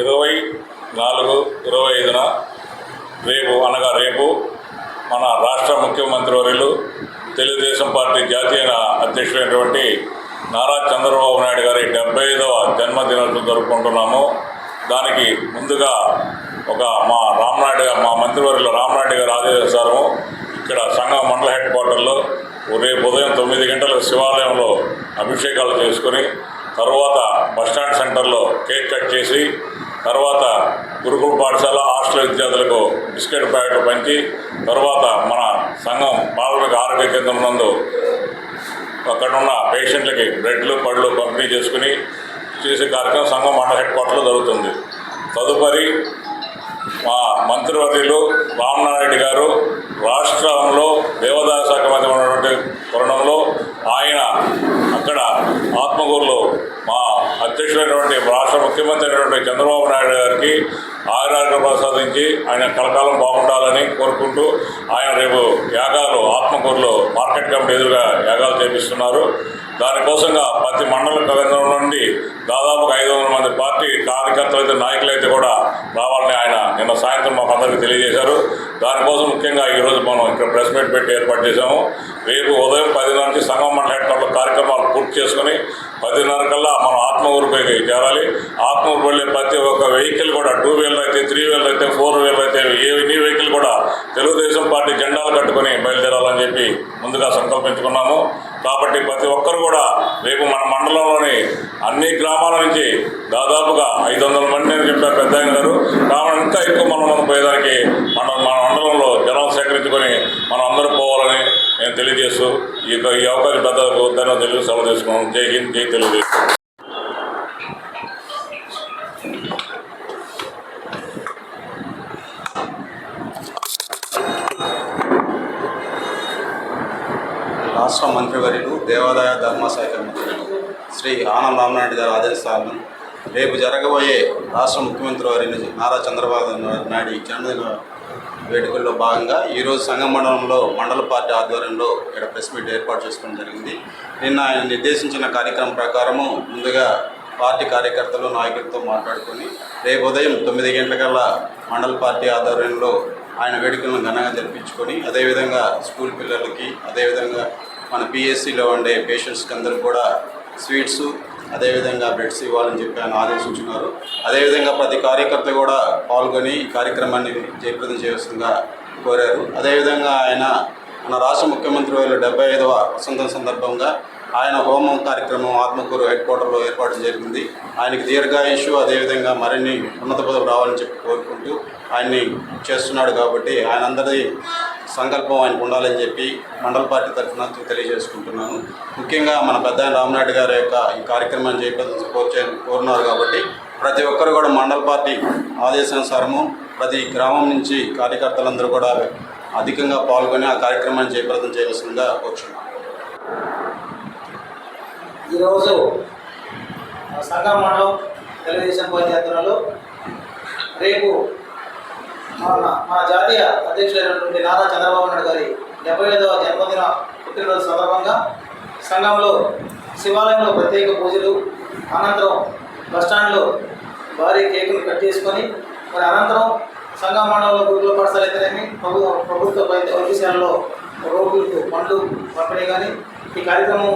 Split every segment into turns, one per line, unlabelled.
ఇరవై నాలుగు ఇరవై ఐదున రేపు అనగా రేపు మన రాష్ట్ర ముఖ్యమంత్రి వర్యులు తెలుగుదేశం పార్టీ జాతీయ అధ్యక్షుడైనటువంటి నారా చంద్రబాబు నాయుడు గారి డెబ్బై ఐదవ జన్మదినోత్సవం జరుపుకుంటున్నాము. దానికి ముందుగా ఒక మా రామ్నాయుడు మా మంత్రివర్యులు రామ్నాయుడు గారు ఆదేశానుసారము ఇక్కడ సంఘం మండల హెడ్ క్వార్టర్లో రేపు ఉదయం తొమ్మిది గంటలకు శివాలయంలో అభిషేకాలు చేసుకొని తర్వాత బస్టాండ్ సెంటర్లో కేక్ కట్ చేసి తర్వాత గురుకుల పాఠశాల హాస్టల్ విద్యార్థులకు బిస్కెట్ ప్యాకెట్లు పంచి తర్వాత మన సంఘం ప్రాథమిక ఆరోగ్య కేంద్రం నందు అక్కడ ఉన్న పేషెంట్లకి బ్రెడ్లు పళ్ళు పంపిణీ చేసుకుని చేసే కార్యక్రమం సంఘం మండల హెడ్ క్వార్టర్లో జరుగుతుంది. తదుపరి మా మంత్రివర్యులు రామనారాయణ గారు రాష్ట్రంలో దేవాదాయ శాఖ మంత్రి ఉన్నటువంటి తరుణంలో ఆయన అక్కడ ఆత్మకూరులో మా అధ్యక్షుడైనటువంటి రాష్ట్ర ముఖ్యమంత్రి అయినటువంటి చంద్రబాబు నాయుడు గారికి ఆయురారోగ్యం ప్రసాదించి ఆయన కలకాలం బాగుండాలని కోరుకుంటూ ఆయన రేపు యాగాలు ఆత్మకూరులో మార్కెట్ కమిటీ ఎదురుగా యాగాలు చేపిస్తున్నారు. దానికోసంగా ప్రతి మండల కేంద్రం నుండి దాదాపుగా ఐదు వందల మంది పార్టీ కార్యకర్తలు అయితే నాయకులు అయితే కూడా రావాలని ఆయన నిన్న సాయంత్రం మాకు అందరికీ తెలియజేశారు. దానికోసం ముఖ్యంగా ఈరోజు మనం ఇక్కడ ప్రెస్ మీట్ పెట్టి ఏర్పాటు చేశాము. రేపు ఉదయం పదిన్నర నుంచి సంఘం మండల హెడ్ కార్యక్రమాలు పూర్తి చేసుకుని పదిన్నర కల్లా మనం ఆత్మూరుపైకి చేరాలి. ఆత్మగురు వెళ్ళే ప్రతి ఒక్క వెహికల్ కూడా టూ వీలర్ అయితే త్రీ వీలర్ అయితే ఫోర్ వీలర్ అయితే ఏ ఎన్ని వెహికల్ కూడా తెలుగుదేశం పార్టీ జెండాలు కట్టుకొని బయలుదేరాలని చెప్పి ముందుగా సంకల్పించుకున్నాము. కాబట్టి ప్రతి ఒక్కరు కూడా రేపు మన మండలంలోని అన్ని గ్రామాల నుంచి దాదాపుగా ఐదు వందల మంది అని చెప్పారు పెద్ద గారు. కాబట్టి ఇంకా ఎక్కువ మనం పోయేదానికి మన మన మండలంలో జనం సేకరించుకొని మనం తెలియజేస్తూ ఈ యొక్క ఈ అవకాశం పెద్దలకు ధన్యవాదాలు తెలుగు సభ తీసుకున్నాం. జై హింద్ జై తెలుగుదేశం.
రాష్ట్ర మంత్రివర్యులు దేవాదాయ ధర్మశాఖ మంత్రులు శ్రీ ఆనం రామనాయుడు గారి ఆదేశాలను రేపు జరగబోయే రాష్ట్ర ముఖ్యమంత్రి వారిని నారా చంద్రబాబు నాయుడు జన్మదిన వేడుకల్లో భాగంగా ఈరోజు సంఘం మండలంలో మండల పార్టీ ఆధ్వర్యంలో ఇక్కడ ప్రెస్ మీట్ ఏర్పాటు చేసుకోవడం జరిగింది. నిన్న ఆయన నిర్దేశించిన కార్యక్రమం ప్రకారము ముందుగా పార్టీ కార్యకర్తలు నాయకులతో మాట్లాడుకొని రేపు ఉదయం తొమ్మిది గంటలకల్లా మండల పార్టీ ఆధ్వర్యంలో ఆయన వేడుకలను ఘనంగా జరిపించుకొని అదేవిధంగా స్కూల్ పిల్లలకి అదేవిధంగా మన పిఎస్సిలో ఉండే పేషెంట్స్కి అందరూ కూడా స్వీట్స్ అదేవిధంగా బ్రెడ్స్ ఇవ్వాలని చెప్పి ఆయన ఆదేశించున్నారు. అదేవిధంగా ప్రతి కార్యకర్త కూడా పాల్గొని ఈ కార్యక్రమాన్ని జయప్రదం చేయవలసిందిగా కోరారు. అదేవిధంగా ఆయన మన రాష్ట్ర ముఖ్యమంత్రి వాళ్ళ డెబ్బై ఐదవ వసంతం సందర్భంగా ఆయన హోమం కార్యక్రమం ఆత్మకూరు హెడ్ క్వార్టర్లో ఏర్పాటు జరిగింది. ఆయనకి దీర్ఘాయుషు అదేవిధంగా మరిన్ని ఉన్నత పదవులు రావాలని చెప్పి కోరుకుంటూ ఆయన్ని చేస్తున్నాడు కాబట్టి ఆయన అందరి సంకల్పం ఆయనకు ఉండాలని చెప్పి మండల పార్టీ తరఫున తెలియజేసుకుంటున్నాను. ముఖ్యంగా మన పెద్ద రామనాయుడు గారి యొక్క ఈ కార్యక్రమాన్ని చేపట్టి కోర్చే కోరున్నారు కాబట్టి ప్రతి ఒక్కరు కూడా మండల పార్టీ ఆదేశానుసారము ప్రతి గ్రామం నుంచి కార్యకర్తలందరూ కూడా అధికంగా పాల్గొని ఆ కార్యక్రమాన్ని జయప్రదం చేయవలసిందిగా కోరుచున్నాను.
ఈరోజు సంఘం మండలం తెలుగుదేశం పార్టీ రేపు మన మన జాతీయ అధ్యక్షుడైనటువంటి నారా చంద్రబాబు నాయుడు గారి డెబ్బై ఐదవ జన్మదిన పుట్టినరోజు సందర్భంగా సంఘంలో శివాలయంలో ప్రత్యేక పూజలు అనంతరం బస్టాండ్లో భారీ కేకులు కట్ చేసుకొని మరి అనంతరం సంఘం మండలంలో గురుకుల పాఠశాల అయితేనేమి ప్రభు ప్రభుత్వ వైద్యశాలలో రోగులకు పండ్లు పంపిణీ కానీ ఈ కార్యక్రమం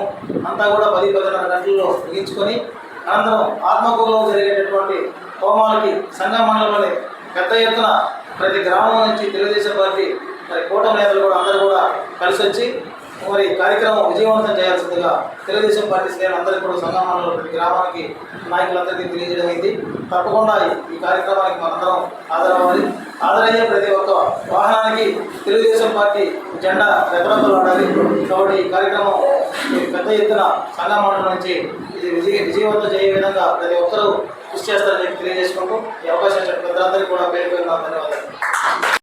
అంతా కూడా పది పదిన్నర గంటల్లో ముగించుకొని అనంతరం ఆత్మకూరులో జరిగేటటువంటి హోమాలకి సంఘం మండలంలోని పెద్ద ఎత్తున ప్రతి గ్రామం నుంచి తెలుగుదేశం పార్టీ మరి కూటమి నేతలు కూడా అందరూ కూడా కలిసి వచ్చి మరి కార్యక్రమం విజయవంతం చేయాల్సిందిగా తెలుగుదేశం పార్టీ శ్రేణులు అందరికీ కూడా సంఘం ప్రతి గ్రామానికి నాయకులందరికీ తెలియజేయడం అయింది. తప్పకుండా ఈ- కార్యక్రమానికి మనందరం హాజరవ్వాలి. ఆదరయ్యే ప్రతి ఒక్క వాహనానికి తెలుగుదేశం పార్టీ జెండా రెపరెపలు ఆడాలి కాబట్టి ఈ కార్యక్రమం పెద్ద ఎత్తున చాలా మండలం నుంచి ఇది విజయ విజయవంతం చేయే విధంగా ప్రతి ఒక్కరూ కృషి చేస్తారని చెప్పి తెలియజేసుకుంటూ ఈ అవకాశం ఇచ్చిన పెద్దలందరికీ కూడా పేరు పేరు ధన్యవాదాలు.